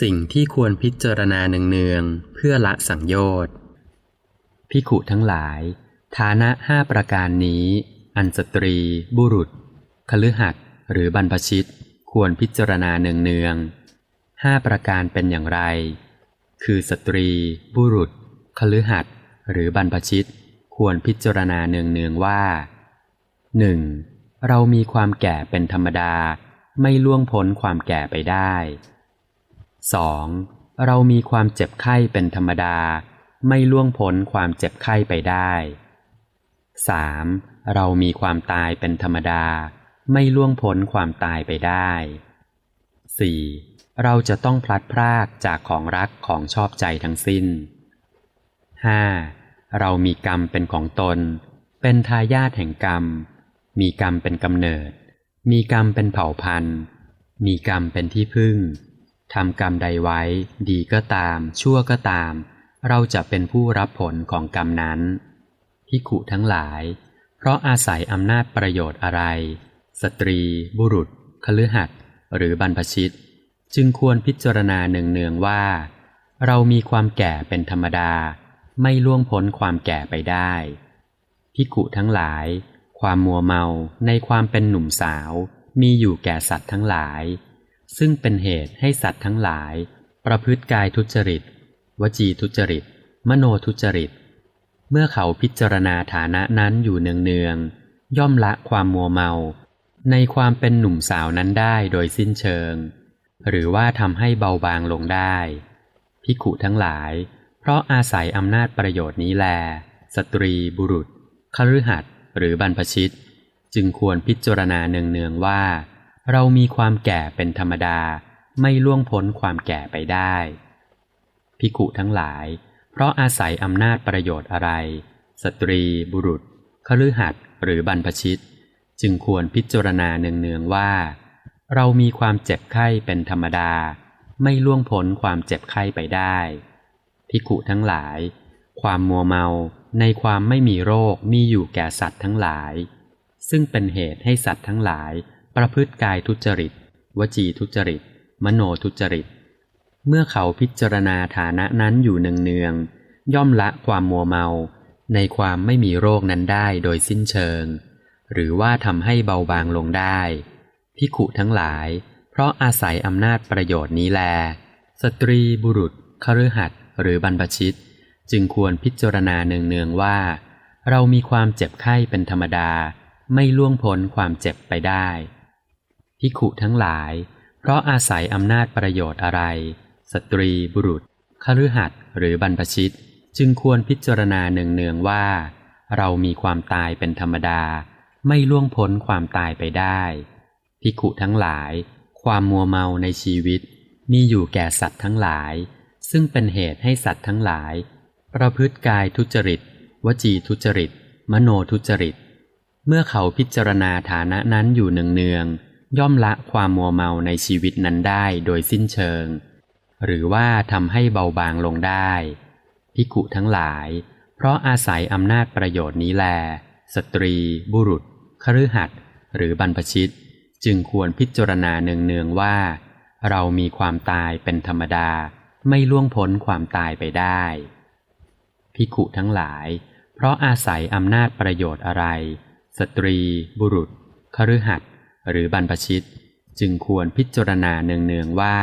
สิ่งที่ควรพิจารณาเนืองๆเพื่อละสังโยชน์พิขุทั้งหลาย ฐานะห้าประการนี้ อันสตรี บุรุษคฤหัสหรือบรรพชิต ควรพิจารณาเนืองๆห้าประการเป็นอย่างไร คือสตรี บุรุษคฤหัสหรือบรรพชิต ควรพิจารณาเนืองๆว่าหนึ่งเรามีความแก่เป็นธรรมดา ไม่ล่วงพ้นความแก่ไปได้ 2. เรามีความเจ็บไข้เป็นธรรมดา ไม่ล่วงพ้นความเจ็บไข้ไปได้ 3. เรามีความตายเป็นธรรมดา ไม่ล่วงพ้นความตายไปได้ 4. เราจะต้องพลัดพรากจากของรักของชอบใจทั้งสิ้น 5. เรามีกรรมเป็นของตน เป็นทายาทแห่งกรรม มีกรรมเป็นกำเนิด มีกรรมเป็นเผ่าพันธุ์ มีกรรมเป็นที่พึ่ง ทำกรรมใดไว้ ดีก็ตาม ชั่วก็ตาม เราจะเป็นผู้รับผลของกรรมนั้นพิขุทั้งหลาย เพราะอาศัยอำนาจประโยชน์อะไร สตรี บุรุษคฤหัสถ์หรือบรรพชิต จึงควรพิจารณาเนืองๆว่า เรามีความแก่เป็นธรรมดา ไม่ล่วงพ้นความแก่ไปได้พิกุทั้งหลาย ความมัวเมาในความเป็นหนุ่มสาว มีอยู่แก่สัตว์ทั้งหลาย ซึ่งเป็นเหตุให้สัตว์ทั้งหลาย ประพฤติกายทุจริต วจีทุจริต มโนทุจริต เมื่อเขาพิจารณาฐานะนั้นอยู่เนืองๆย่อมละความมัวเมา ในความเป็นหนุ่มสาวนั้นได้โดยสิ้นเชิง หรือว่าทำให้เบาบางลงได้พิขุทั้งหลาย เพราะอาศัยอำนาจประโยชน์นี้แล สตรีบุรุษคฤหัสถ์หรือบรรพชิต จึงควรพิจารณาเนืองๆว่า เรามีความแก่เป็นธรรมดา ไม่ล่วงพ้นความแก่ไปได้ พิกุทั้งหลาย เพราะอาศัยอำนาจประโยชน์อะไร สตรี บุรุษคฤหัสถ์หรือบรรพชิต จึงควรพิจารณาเนืองๆว่า เรามีความเจ็บไข้เป็นธรรมดา ไม่ล่วงพ้นความเจ็บไข้ไปได้พิกุทั้งหลาย ความมัวเมาในความไม่มีโรคมีอยู่แก่สัตว์ทั้งหลาย ซึ่งเป็นเหตุให้สัตว์ทั้งหลาย ประพฤติกายทุจริต วจีทุจริต มโนทุจริต เมื่อเขาพิจารณาฐานะนั้นอยู่เนืองๆย่อมละความมัวเมา ในความไม่มีโรคนั้นได้โดยสิ้นเชิง หรือว่าทำให้เบาบางลงได้พิขุทั้งหลาย เพราะอาศัยอำนาจประโยชน์นี้แล สตรีบุรุษคฤหัสหรือบรรพชิต จึงควรพิจารณาเนืองๆว่า เรามีความเจ็บไข้เป็นธรรมดา ไม่ล่วงพ้นความเจ็บไปได้ พิขุทั้งหลาย เพราะอาศัยอำนาจประโยชน์อะไร สตรีบุรุษคฤหัสถ์หรือบรรพชิต จึงควรพิจารณาเนืองๆว่า เรามีความตายเป็นธรรมดา ไม่ล่วงพ้นความตายไปได้พิขุทั้งหลาย ความมัวเมาในชีวิต มีอยู่แก่สัตว์ทั้งหลาย ซึ่งเป็นเหตุให้สัตว์ทั้งหลาย ประพฤติกายทุจริต วจีทุจริต มโนทุจริต เมื่อเขาพิจารณาฐานะนั้นอยู่เนืองๆ ย่อมละความมัวเมาในชีวิตนั้นได้โดยสิ้นเชิง หรือว่าทำให้เบาบางลงได้พิกุทั้งหลาย เพราะอาศัยอำนาจประโยชน์นี้แล สตรี บุรุษคฤหัสถ์หรือบรรพชิต จึงควรพิจารณาเนืองๆว่า เรามีความตายเป็นธรรมดา ไม่ล่วงพ้นความตายไปได้พิกุทั้งหลาย เพราะอาศัยอำนาจประโยชน์อะไร สตรี บุรุษคฤหัสถ์ หรือบรรพชิต จึงควรพิจารณาเนืองๆว่า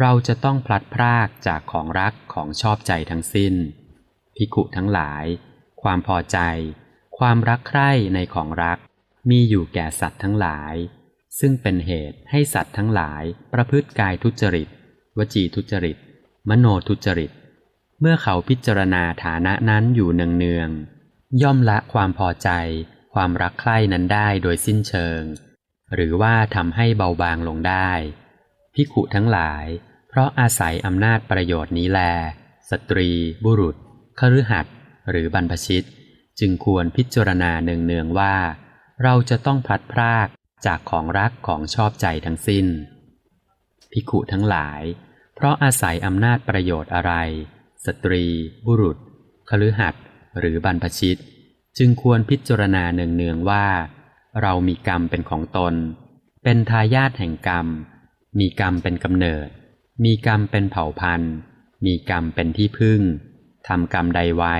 เราจะต้องพลัดพรากจากของรักของชอบใจทั้งสิ้น พิกุทั้งหลาย ความพอใจ ความรักใคร่ในของรัก มีอยู่แก่สัตว์ทั้งหลาย ซึ่งเป็นเหตุให้สัตว์ทั้งหลาย ประพฤติกายทุจริต วจีทุจริต มโนทุจริต เมื่อเขาพิจารณาฐานะนั้นอยู่เนืองๆย่อมละความพอใจ ความรักใคร่นั้นได้โดยสิ้นเชิง หรือว่าทำให้เบาบางลงได้พิขุทั้งหลาย เพราะอาศัยอำนาจประโยชน์นี้แล สตรี บุรุษคฤหัสถ์หรือบรรพชิต จึงควรพิจารณาเนืองๆว่า เราจะต้องพลัดพรากจากของรักของชอบใจทั้งสิ้นพิขุทั้งหลาย เพราะอาศัยอำนาจประโยชน์อะไร สตรี บุรุษคฤหัสถ์หรือบรรพชิต จึงควรพิจารณาเนืองๆว่า เรามีกรรมเป็นของตน เป็นทายาทแห่งกรรม มีกรรมเป็นกำเนิด มีกรรมเป็นเผ่าพันธุ์ มีกรรมเป็นที่พึ่งทำกรรมใดไว้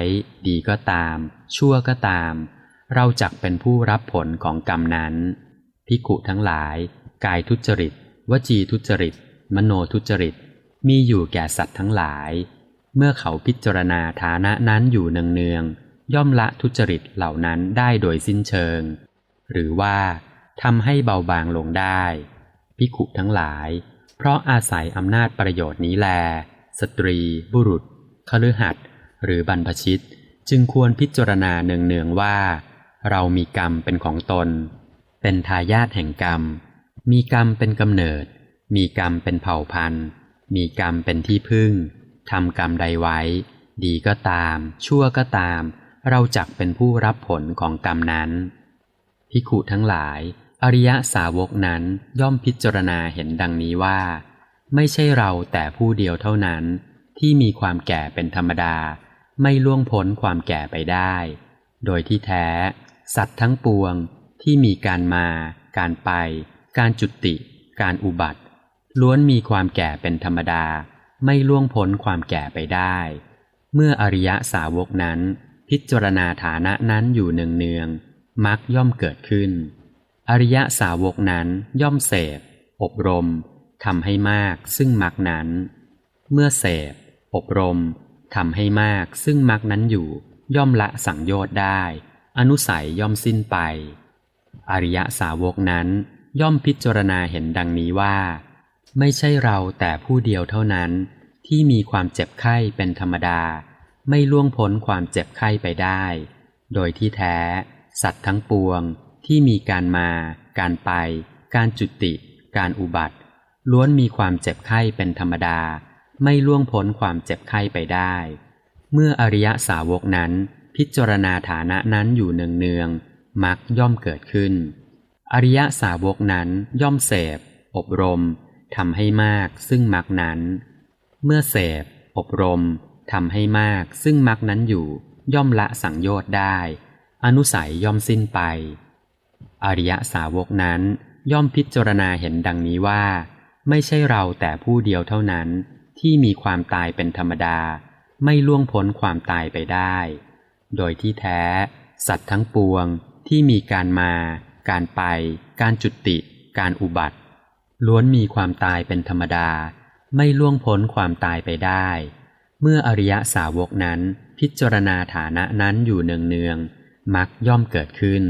ดีก็ตาม ชั่วก็ตาม เราจักเป็นผู้รับผลของกรรมนั้นพิกุทั้งหลาย กายทุจริต วจีทุจริต มโนทุจริต มีอยู่แก่สัตว์ทั้งหลาย เมื่อเขาพิจารณาฐานะนั้นอยู่เนืองๆย่อมละทุจริตเหล่านั้นได้โดยสิ้นเชิง หรือว่าทำให้เบาบางลงได้พิกุทั้งหลาย เพราะอาศัยอำนาจประโยชน์นี้แล สตรี บุรุษคฤหัสหรือบรรพชิต จึงควรพิจารณาเนืองๆว่า เรามีกรรมเป็นของตน เป็นทายาทแห่งกรรม มีกรรมเป็นกำเนิด มีกรรมเป็นเผ่าพันธุ์ มีกรรมเป็นที่พึ่งทำกรรมใดไว้ ดีก็ตาม ชั่วก็ตาม เราจักเป็นผู้รับผลของกรรมนั้น พิขุทั้งหลาย อริยสาวกนั้นย่อมพิจารณาเห็นดังนี้ว่า ไม่ใช่เราแต่ผู้เดียวเท่านั้น ที่มีความแก่เป็นธรรมดา ไม่ล่วงพ้นความแก่ไปได้ โดยที่แท้ สัตว์ทั้งปวงที่มีการมา การไป การจุติ การอุบัติ ล้วนมีความแก่เป็นธรรมดา ไม่ล่วงพ้นความแก่ไปได้ เมื่ออริยสาวกนั้น พิจารณาฐานะนั้นอยู่เนืองๆ มักย่อมเกิดขึ้น อริยสาวกนั้นย่อมเสพอบรมทำให้มากซึ่งมักนั้น เมื่อเสพอบรมทำให้มากซึ่งมักนั้นอยู่ ย่อมละสังโยชน์ได้ อนุสัยย่อมสิ้นไป อริยสาวกนั้นย่อมพิจารณาเห็นดังนี้ว่า ไม่ใช่เราแต่ผู้เดียวเท่านั้น ที่มีความเจ็บไข้เป็นธรรมดา ไม่ล่วงพ้นความเจ็บไข้ไปได้ โดยที่แท้ สัตว์ทั้งปวงที่มีการมา การไป การจุติ การอุบัติ ล้วนมีความเจ็บไข้เป็นธรรมดา ไม่ล่วงพ้นความเจ็บไข้ไปได้ เมื่ออริยสาวกนั้น พิจารณาฐานะนั้นอยู่เนืองๆมักย่อมเกิดขึ้น อริยสาวกนั้นย่อมเสพ อบรมทำให้มากซึ่งมักนั้น เมื่อเสพ อบรมทำให้มากซึ่งมักนั้นอยู่ ย่อมละสังโยชน์ได้ อนุสัยย่อมสิ้นไป อริยสาวกนั้นย่อมพิจารณาเห็นดังนี้ว่า ไม่ใช่เราแต่ผู้เดียวเท่านั้น ที่มีความตายเป็นธรรมดา ไม่ล่วงพ้นความตายไปได้ โดยที่แท้ สัตว์ทั้งปวงที่มีการมา การไป การจุติ การอุบัติ ล้วนมีความตายเป็นธรรมดา ไม่ล่วงพ้นความตายไปได้ เมื่ออริยสาวกนั้นพิจารณาฐานะนั้นอยู่เนืองๆ มักย่อมเกิดขึ้น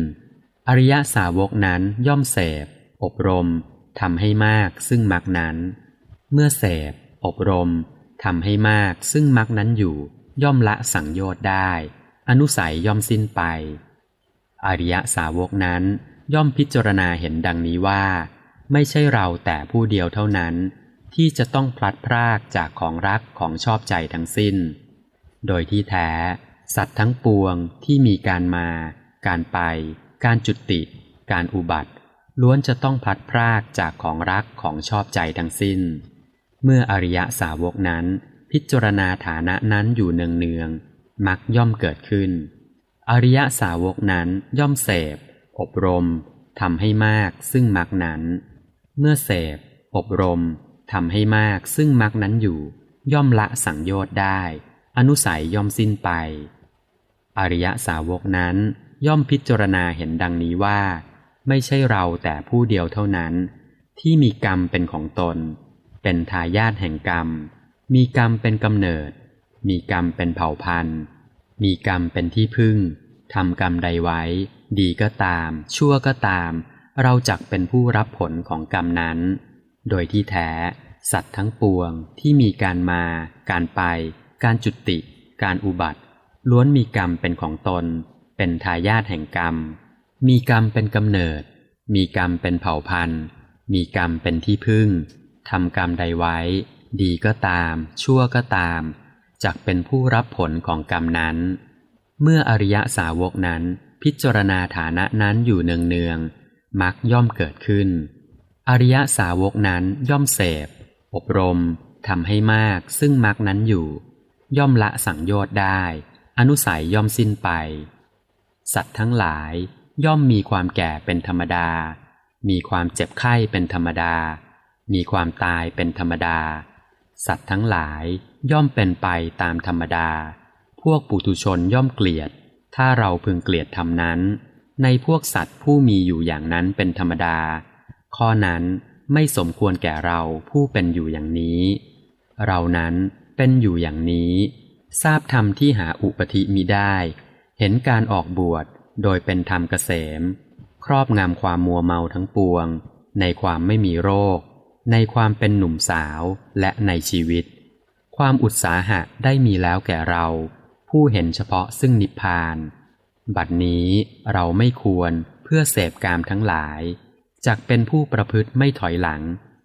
อริยสาวกนั้นย่อมเสพ อบรมทำให้มากซึ่งมักนั้น เมื่อเสพ อบรมทำให้มากซึ่งมักนั้นอยู่ ย่อมละสังโยชน์ได้ อนุสัยย่อมสิ้นไป อริยสาวกนั้นย่อมพิจารณาเห็นดังนี้ว่า ไม่ใช่เราแต่ผู้เดียวเท่านั้น ที่จะต้องพลัดพรากจากของรักของชอบใจทั้งสิ้น โดยที่แท้ สัตว์ทั้งปวงที่มีการมา การไป การจุติ การอุบัติ ล้วนจะต้องพลัดพรากจากของรักของชอบใจทั้งสิ้น เมื่ออริยสาวกนั้น พิจารณาฐานะนั้นอยู่เนืองๆมักย่อมเกิดขึ้น อริยสาวกนั้นย่อมเสพ อบรมทำให้มากซึ่งมักนั้น เมื่อเสพ อบรมทำให้มากซึ่งมักนั้นอยู่ ย่อมละสังโยชน์ได้ อนุสัยย่อมสิ้นไป อริยสาวกนั้นย่อมพิจารณาเห็นดังนี้ว่า ไม่ใช่เราแต่ผู้เดียวเท่านั้น ที่มีกรรมเป็นของตน เป็นทายาทแห่งกรรม มีกรรมเป็นกำเนิด มีกรรมเป็นเผ่าพันธุ์ มีกรรมเป็นที่พึ่งทำกรรมใดไว้ ดีก็ตาม ชั่วก็ตาม เราจักเป็นผู้รับผลของกรรมนั้น โดยที่แท้ สัตว์ทั้งปวงที่มีการมา การไป การจุติ การอุบัติ ล้วนมีกรรมเป็นของตน เป็นทายาทแห่งกรรม มีกรรมเป็นกำเนิด มีกรรมเป็นเผ่าพันธุ์ มีกรรมเป็นที่พึ่งทำกรรมใดไว้ ดีก็ตาม ชั่วก็ตามจักเป็นผู้รับผลของกรรมนั้น เมื่ออริยสาวกนั้นพิจารณาฐานะนั้นอยู่เนืองๆมักย่อมเกิดขึ้น อริยสาวกนั้นย่อมเสพ อบรมทำให้มากซึ่งมักนั้นอยู่ ย่อมละสังโยชน์ได้ อนุสัยย่อมสิ้นไป สัตว์ทั้งหลายย่อมมีความแก่เป็นธรรมดา มีความเจ็บไข้เป็นธรรมดา มีความตายเป็นธรรมดา สัตว์ทั้งหลายย่อมเป็นไปตามธรรมดา พวกปุถุชนย่อมเกลียด ถ้าเราพึงเกลียดธรรมนั้น ในพวกสัตว์ผู้มีอยู่อย่างนั้นเป็นธรรมดา ข้อนั้นไม่สมควรแก่เราผู้เป็นอยู่อย่างนี้ เรานั้นเป็นอยู่อย่างนี้ ทราบธรรมที่หาอุปธิมิได้ เห็นการออกบวชโดยเป็นธรรมเกษม ครอบงำความมัวเมาทั้งปวง ในความไม่มีโรค ในความเป็นหนุ่มสาวและในชีวิต ความอุตสาหะได้มีแล้วแก่เรา ผู้เห็นเฉพาะซึ่งนิพพาน บัดนี้เราไม่ควรเพื่อเสพกามทั้งหลายจักเป็นผู้ประพฤติไม่ถอยหลัง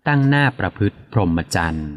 ตั้งหน้าประพฤติพรหมจรรย์